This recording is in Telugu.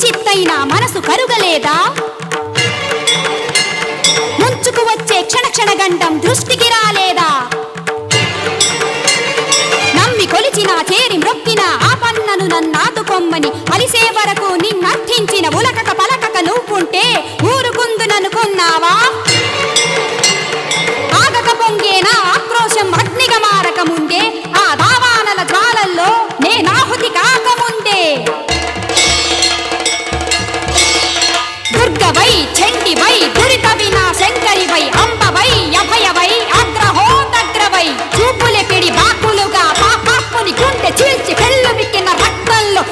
చిత్తైన మనసు కరుగలేదా? ముంచుకు వచ్చే క్షణ క్షణ గండం దృష్టికి రాలేదా? నమ్మి కొలిచిన చేరి మ్రొక్కిన ఆ పన్నను నన్నాదుకొమ్మని అలిసే వరకు నిన్నర్థించిన ఉలకక పలకక నువ్వుంటే ఊరుకుందుననుకున్నావా దుర్గవై చండివై దురిత వినా శంకరివై అంబవై అభయవై అగ్రహోదగ్రవై చూపులెపిడి బాకులుగా పాపాత్ముని గుండె చీల్చి పెళ్ళు మిక్కిన రక్తంలో